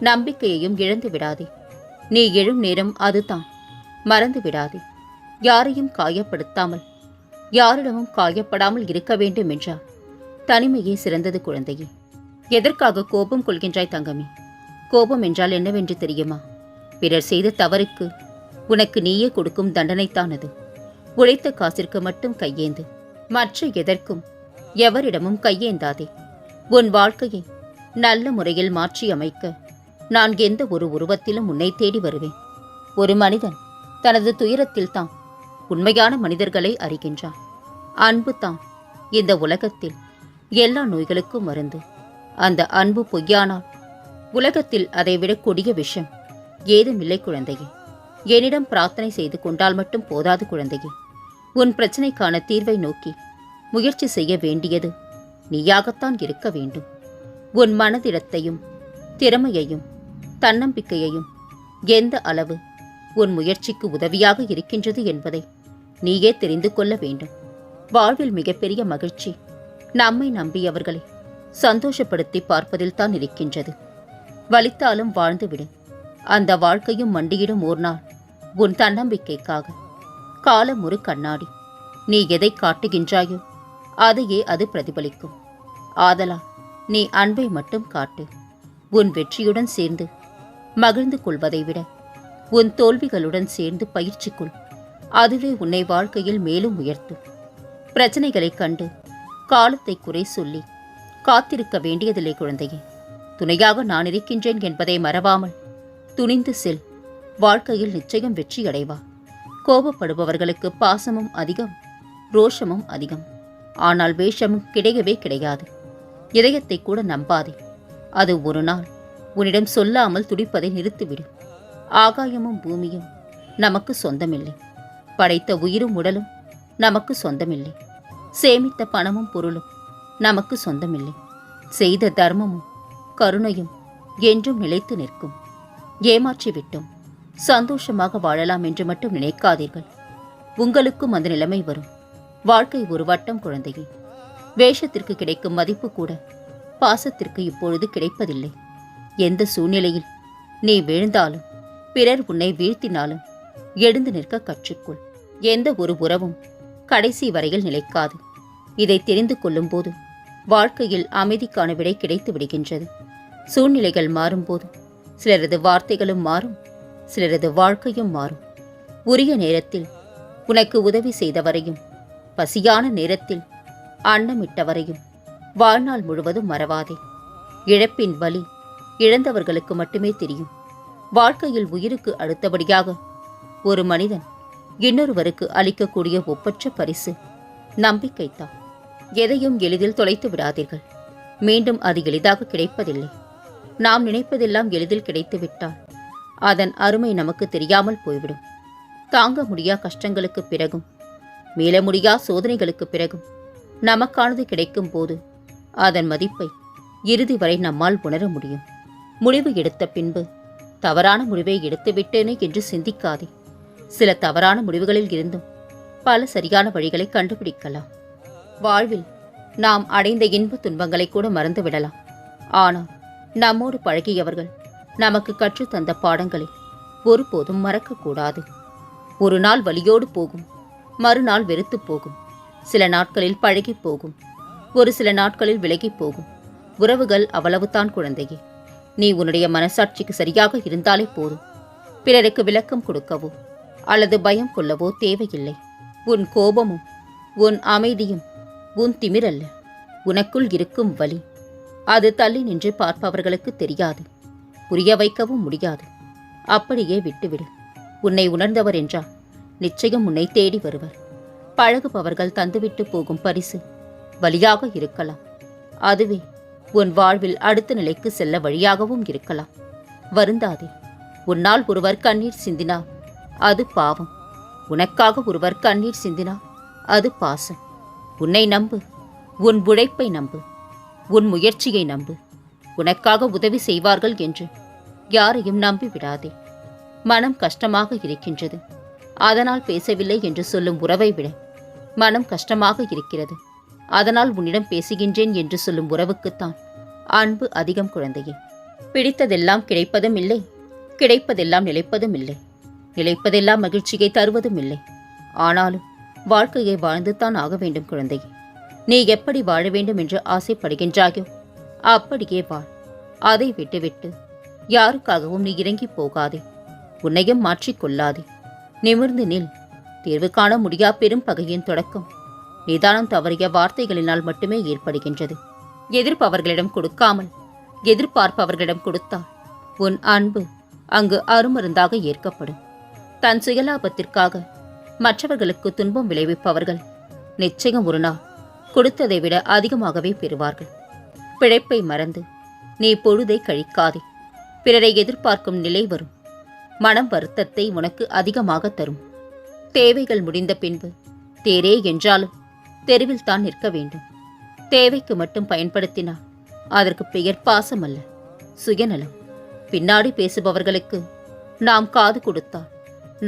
நம்பிக்கையையும் இழந்து விடாதே. நீ எழும் நேரம் அதுதான். மறந்து விடாதே. யாரையும் காயப்படுத்தாமல் யாரிடமும் காயப்படாமல் இருக்க வேண்டும் என்றார் தனிமையே சிறந்தது குழந்தையே. எதற்காக கோபம் கொள்கின்றாய் தங்கமே? கோபம் என்றால் என்னவென்று தெரியுமா? பிறர் செய்த தவறுக்கு உனக்கு நீயே கொடுக்கும் தண்டனைத்தான் அது உழைத்த காசிற்கு மட்டும் கையேந்து மற்ற எதற்கும் எவரிடமும் கையேந்தாதே. உன் வாழ்க்கையை நல்ல முறையில் மாற்றி அமைக்க நான் எந்த ஒரு உருவத்திலும் உன்னை தேடி வருவேன். ஒரு மனிதன் தனது துயரத்தில் தான் உண்மையான மனிதர்களை அறிகின்றான். அன்பு தான் இந்த உலகத்தில் எல்லா நோய்களுக்கும் மருந்து. அந்த அன்பு பொய்யானால் உலகத்தில் அதைவிட கொடிய விஷம். ஏதுமில்லை குழந்தையே. என்னிடம் பிரார்த்தனை செய்து கொண்டால் மட்டும் போதாது குழந்தையே. உன் பிரச்சனைக்கான தீர்வை நோக்கி முயற்சி செய்ய வேண்டியது நீயாகத்தான் இருக்க வேண்டும். உன் மனதிடத்தையும் திறமையையும் தன்னம்பிக்கையையும். எந்த அளவு? உன் முயற்சிக்கு உதவியாக இருக்கின்றது என்பதை நீயே தெரிந்து கொள்ள வேண்டும். வாழ்வில் மிகப்பெரிய மகிழ்ச்சி. நம்மை நம்பியவர்களை சந்தோஷப்படுத்தி பார்ப்பதில்தான் இருக்கின்றது. வலித்தாலும் வாழ்ந்துவிடு. அந்த வாழ்க்கையும் மண்டியிடும் ஒரு நாள் உன் தன்னம்பிக்கைக்காக. காலம் ஒரு கண்ணாடி. நீ எதை காட்டுகின்றாயோ அதையே அது பிரதிபலிக்கும். ஆதலால் நீ அன்பை மட்டும் காட்டு. உன் வெற்றியுடன் சேர்ந்து மகிழ்ந்து கொள்வதை விட உன் தோல்விகளுடன் சேர்ந்து பயிற்சி கொள். அதுவே உன்னை வாழ்க்கையில் மேலும் உயர்த்தும். பிரச்சனைகளைக் கண்டு காலத்தை குறை சொல்லி காத்திருக்க வேண்டியதில்லை குழந்தையே. துணையாக நான் இருக்கின்றேன் என்பதை மறவாமல் துணிந்து செல். வாழ்க்கையில் நிச்சயம் வெற்றி அடைவா. கோபப்படுபவர்களுக்கு பாசமும் அதிகம் ரோஷமும் அதிகம். ஆனால் வேஷமும் கிடையவே கிடையாது. இதயத்தை கூட நம்பாதே. அது ஒரு நாள் உன்னிடம் சொல்லாமல் துடிப்பதை நிறுத்திவிடு. ஆகாயமும் பூமியும் நமக்கு சொந்தமில்லை. படைத்த உயிரும் உடலும் நமக்கு சொந்தமில்லை. சேமித்த பணமும் பொருளும் நமக்கு சொந்தமில்லை. செய்த தர்மமும் கருணையும் என்றும் நிலைத்து நிற்கும். ஏமாற்றிவிட்டோம். சந்தோஷமாக வாழலாம் என்று மட்டும் நினைக்காதீர்கள். உங்களுக்கும் அந்த நிலைமை வரும். வாழ்க்கை ஒரு வட்டம் குழந்தையே. வேஷத்திற்கு கிடைக்கும் மதிப்பு கூட பாசத்திற்கு இப்பொழுது கிடைப்பதில்லை. எந்த சூழ்நிலையில்? நீ விழுந்தாலும் பிறர் உன்னை வீழ்த்தினாலும் எழுந்து நிற்க கற்றுக்கொள். எந்த ஒரு உறவும் கடைசி வரையில் நிலைக்காது. இதை தெரிந்து கொள்ளும்போது வாழ்க்கையில் அமைதிக்கான விடை கிடைத்து விடுகின்றது. சூழ்நிலைகள் மாறும்போது சிலரது வார்த்தைகளும் மாறும் சிலரது வாழ்க்கையும் மாறும். உரிய நேரத்தில் உனக்கு உதவி செய்தவரையும் பசியான நேரத்தில் அன்னமிட்டவரையும் வாழ்நாள் முழுவதும் மறவாதே. இழப்பின் வலி இழந்தவர்களுக்கு மட்டுமே தெரியும். வாழ்க்கையில் உயிருக்கு அடுத்தபடியாக ஒரு மனிதன் இன்னொருவருக்கு அளிக்கக்கூடிய ஒப்பற்ற பரிசு நம்பிக்கைத்தான் எதையும் எளிதில் தொலைத்து விடாதீர்கள். மீண்டும் அது எளிதாக கிடைப்பதில்லை. நாம் நினைப்பதெல்லாம் எளிதில் கிடைத்துவிட்டால் அதன் அருமை நமக்கு தெரியாமல் போய்விடும். தாங்க முடியா கஷ்டங்களுக்கு பிறகும் மீள முடியா சோதனைகளுக்கு பிறகும் நமக்கானது கிடைக்கும் போது அதன் மதிப்பை இறுதி வரை நம்மால் உணர முடியும். முடிவு எடுத்த பின்பு தவறான முடிவை எடுத்து விட்டேனே என்று சிந்திக்காதே. சில தவறான முடிவுகளில் இருந்தும் பல சரியான வழிகளை கண்டுபிடிக்கலாம். வாழ்வில் நாம் அடைந்த இன்ப துன்பங்களை கூட மறந்து விடலாம். ஆனால் நம்மோடு பழகியவர்கள் நமக்கு கற்றுத் தந்த பாடங்களை ஒருபோதும் மறக்கக்கூடாது. ஒரு நாள் வலியோடு போகும் மறுநாள் வெறுத்து போகும். சில நாட்களில் பழகி போகும் ஒரு சில நாட்களில் விலகி போகும். உறவுகள் அவ்வளவுதான் குழந்தையே. நீ உன்னுடைய மனசாட்சிக்கு சரியாக இருந்தாலே போதும். பிறருக்கு விளக்கம் கொடுக்கவோ அல்லது பயம் கொள்ளவோ தேவையில்லை. உன் கோபமும் உன் அமைதியும் உன் திமிரல்ல. உனக்குள் இருக்கும் வலி அது தள்ளி நின்று பார்ப்பவர்களுக்கு தெரியாது. புரிய வைக்கவும் முடியாது. அப்படியே விட்டுவிடு. உன்னை உணர்ந்தவர் என்றால் நிச்சயம் உன்னை தேடி வருவர். பழகுபவர்கள் தந்துவிட்டு போகும் பரிசு வழியாக இருக்கலாம். அதுவே உன் வாழ்வில் அடுத்த நிலைக்கு செல்ல வழியாகவும் இருக்கலாம். வருந்தாதே உன்னால் ஒருவர் கண்ணீர் சிந்தினா அது பாவம். உனக்காக ஒருவர் கண்ணீர் சிந்தினா அது பாசம். உன்னை நம்பு உன் உழைப்பை நம்பு உன் முயற்சியை நம்பு. உனக்காக உதவி செய்வார்கள் என்று யாரையும் நம்பி விடாதே. மனம் கஷ்டமாக இருக்கின்றது. அதனால் பேசவில்லை என்று சொல்லும் உறவை விட மனம் கஷ்டமாக இருக்கிறது. அதனால் உன்னிடம் பேசுகின்றேன் என்று சொல்லும் உறவுக்குத்தான். அன்பு அதிகம் குழந்தையே. பிடித்ததெல்லாம் கிடைப்பதும் இல்லை. கிடைப்பதெல்லாம் நிலைப்பதும் இல்லை. நிலைப்பதெல்லாம் மகிழ்ச்சியை தருவதும் இல்லை. ஆனாலும் வாழ்க்கையை வாழ்ந்துதான் ஆக வேண்டும் குழந்தையே. நீ எப்படி வாழ வேண்டும் என்று ஆசைப்படுகின்றாயோ அப்படியே வாழ். அதை விட்டுவிட்டு யாருக்காகவும் நீ இறங்கி போகாதே. உன்னையும் மாற்றிக்கொள்ளாதே நிமிர்ந்து நில். தீர்வு காண முடியா பெரும் பகையின் தொடக்கம். நிதானம் தவறிய வார்த்தைகளினால் மட்டுமே ஏற்படுகின்றது. எதிர்ப்பவர்களிடம் கொடுக்காமல் எதிர்பார்ப்பவர்களிடம் கொடுத்தால் உன் அன்பு அங்கு அருமருந்தாக ஏற்கப்படும். தன் சுயலாபத்திற்காக மற்றவர்களுக்கு துன்பம் விளைவிப்பவர்கள் நிச்சயம் ஒரு நாள் கொடுத்ததை விட அதிகமாகவே பெறுவார்கள். பிழைப்பை மறந்து நீ பொழுதை கழிக்காதே. பிறரை எதிர்பார்க்கும் நிலை வரும். மனம் வருத்தத்தை உனக்கு அதிகமாக தரும். தேவைகள் முடிந்த பின்பு தேரே என்றாலும் தெருவில் தான் நிற்க வேண்டும். தேவைக்கு மட்டும் பயன்படுத்தினால் அதற்கு பெயர் பாசம் அல்ல சுயநலம். பின்னாடி பேசுபவர்களுக்கு நாம் காது கொடுத்தால்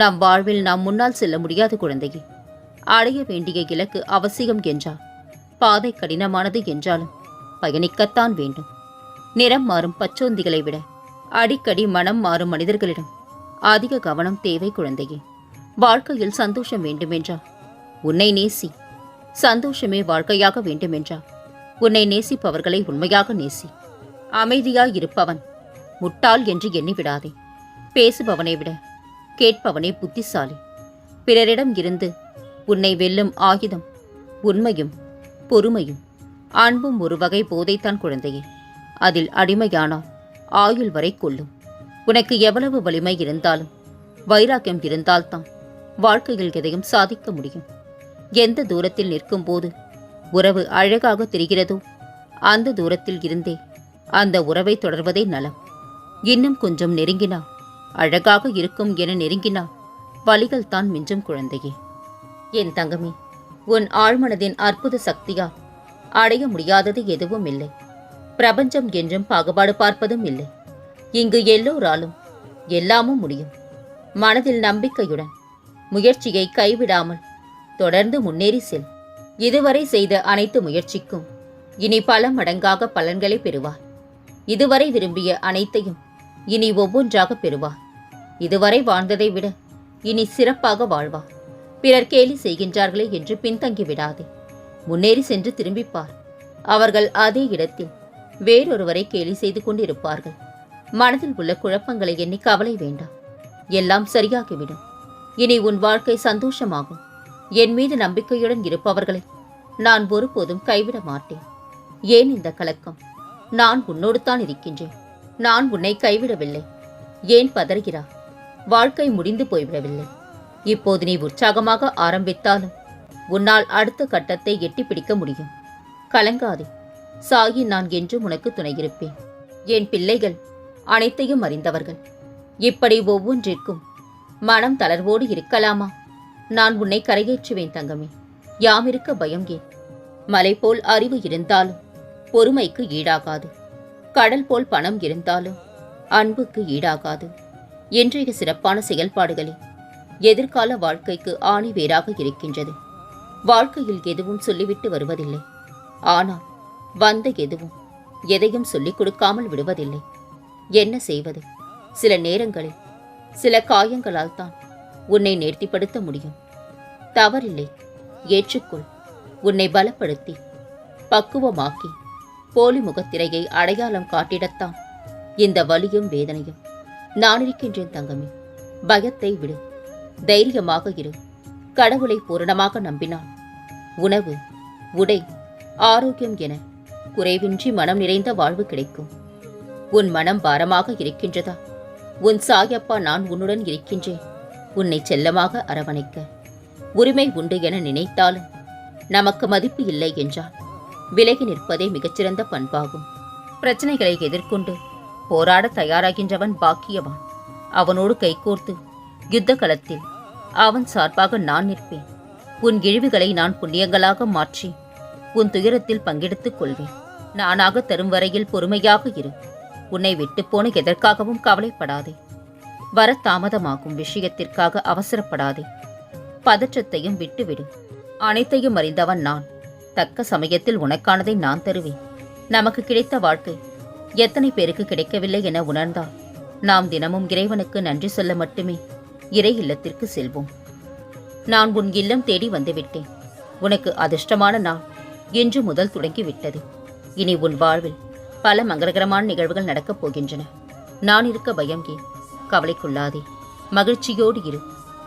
நம் வாழ்வில் நாம் முன்னால் செல்ல முடியாத குழந்தையே. அடைய வேண்டிய இலக்கு அவசியம் என்றால் பாதை கடினமானது என்றாலும் பயணிக்கத்தான் வேண்டும். நிறம் மாறும் பச்சோந்திகளை விட அடிக்கடி மனம் மாறும் மனிதர்களிடம் அதிக கவனம் தேவை குழந்தையே. வாழ்க்கையில் சந்தோஷம் வேண்டுமென்றால் உன்னை நேசி சந்தோஷமே வாழ்க்கையாக வேண்டுமென்றால் உன்னை நேசிப்பவர்களை உண்மையாக நேசி. அமைதியாய் இருப்பவன் முட்டாள் என்று எண்ணிவிடாதே. பேசுபவனை விட கேட்பவனே புத்திசாலி. பிறரிடம் இருந்து உன்னை வெல்லும் ஆயுதம் உண்மையும் பொறுமையும் அன்பும் ஒரு வகை போதைத்தான் குழந்தையே. அதில் அடிமையானால் ஆயுள் வரை கொள்ளும். உனக்கு எவ்வளவு வலிமை இருந்தாலும் வைராக்கியம் இருந்தால்தான் வாழ்க்கையில் எதையும் சாதிக்க முடியும். எந்த தூரத்தில் நிற்கும் போது உறவு அழகாக தெரிகிறதோ அந்த தூரத்தில் இருந்தே அந்த உறவை தொடர்வதே நலம். இன்னும் கொஞ்சம் நெருங்கினா அழகாக இருக்கும் என நெருங்கினா வலிகள் தான் மிஞ்சும் குழந்தையே. என் தங்கமே உன் ஆழ்மனதின் அற்புத சக்தியால் அடைய முடியாதது எதுவும் இல்லை. பிரபஞ்சம் என்றும் பாகுபாடு பார்ப்பதும் இல்லை. இங்கு எல்லோராலும் எல்லாமும் முடியும். மனதில் நம்பிக்கையுடன் முயற்சியை கைவிடாமல் தொடர்ந்து முன்னேறி செல். இதுவரை செய்த அனைத்து முயற்சிக்கும். இனி பல மடங்காக பலன்களை பெறுவார். இதுவரை விரும்பிய அனைத்தையும் இனி ஒவ்வொன்றாக பெறுவார். இதுவரை வாழ்ந்ததை விட இனி சிறப்பாக வாழ்வார். பிறர் கேலி செய்கின்றார்களே என்று பின்தங்கி விடாதே. முன்னேறி சென்று திரும்பிப்பார். அவர்கள் அதே இடத்தில் வேறொருவரை கேலி செய்து கொண்டிருப்பார்கள். மனதில் உள்ள குழப்பங்களை எண்ணி கவலை வேண்டாம். எல்லாம் சரியாகிவிடும். இனி உன் வாழ்க்கை சந்தோஷமாகும். என் மீது நம்பிக்கையுடன் இருப்பவர்களை நான் ஒருபோதும் கைவிட மாட்டேன். ஏன் இந்த கலக்கம்? நான் உன்னோடு தான் இருக்கின்றேன். நான் உன்னை கைவிடவில்லை. ஏன் பதறுகிறா வாழ்க்கை முடிந்து போய்விடவில்லை. இப்போது நீ உற்சாகமாக ஆரம்பித்தாலும் உன்னால் அடுத்த கட்டத்தை எட்டி பிடிக்க முடியும். கலங்காதே. சாகி நான் என்றும் உனக்கு துணையிருப்பேன். என் பிள்ளைகள் அனைத்தையும் அறிந்தவர்கள். இப்படி ஒவ்வொன்றிற்கும் மனம் தளர்வோடு இருக்கலாமா? நான் உன்னை கரையேற்றுவேன் தங்கமே. யாமிருக்க பயம் மலை போல் அறிவு இருந்தாலும் பொறுமைக்கு ஈடாகாது. கடல் போல் பணம் இருந்தாலும் அன்புக்கு ஈடாகாது. இன்றைய சிறப்பான செயல்பாடுகளே எதிர்கால வாழ்க்கைக்கு ஆணி வேறாக இருக்கின்றது. வாழ்க்கையில் எதுவும் சொல்லிவிட்டு வருவதில்லை. ஆனால் வந்த எதுவும் எதையும் சொல்லிக் கொடுக்காமல் விடுவதில்லை. என்ன செய்வது? சில நேரங்களில் சில காயங்களால் தான் உன்னை நேர்த்திப்படுத்த முடியும். தவறில்லை. ஏற்றுக்கொள். உன்னை பலப்படுத்தி. பக்குவமாக்கி. போலி முகத்திரையை அடையாளம் காட்டிடத்தான். இந்த வலியும் வேதனையும். நான் இருக்கின்றேன் தங்கமே. பயத்தை விடு. தைரியமாக இரு. கடவுளை பூரணமாக நம்பினான். உணவு உடை ஆரோக்கியம் என குறைவின்றி மனம் நிறைந்த வாழ்வு கிடைக்கும். உன் மனம் பாரமாக இருக்கின்றதா? உன் சாயப்பா நான் உன்னுடன் இருக்கின்றேன். உன்னை செல்லமாக அரவணைக்க. உரிமை உண்டு என நினைத்தாலும் நமக்கு மதிப்பு இல்லை என்றால் விலகி நிற்பதே மிகச்சிறந்த பண்பாகும். பிரச்சனைகளை எதிர்கொண்டு போராட தயாராகின்றவன் பாக்கியவான். அவனோடு கைகோர்த்து யுத்த களத்தில் அவன் சார்பாக நான் நிற்பேன். உன் இழிவுகளை நான் புண்ணியங்களாக மாற்றி உன் துயரத்தில் பங்கெடுத்துக் கொள்வேன். நானாக தரும் வரையில் பொறுமையாக இரு. உன்னை விட்டுப்போன எதற்காகவும் கவலைப்படாதே. வர தாமதமாகும் விஷயத்திற்காக அவசரப்படாதே. பதற்றத்தையும் விட்டுவிடு. அனைத்தையும் அறிந்தவன் நான். தக்க சமயத்தில் உனக்கானதை நான் தருவேன். நமக்கு கிடைத்த வாழ்க்கை எத்தனை பேருக்கு கிடைக்கவில்லை என உணர்ந்தால்? நாம் தினமும் இறைவனுக்கு நன்றி சொல்ல மட்டுமே இறை இல்லத்திற்கு செல்வோம். நான் உன் இல்லம் தேடி வந்துவிட்டேன். உனக்கு அதிர்ஷ்டமான நாள் இன்று முதல் தொடங்கிவிட்டது. இனி உன் வாழ்வில் பல மங்களகரமான நிகழ்வுகள் நடக்கப் போகின்றன. நான் இருக்க பயம் ஏன்? கவலைக்குள்ளாதே. மகிழ்ச்சியோடு இரு.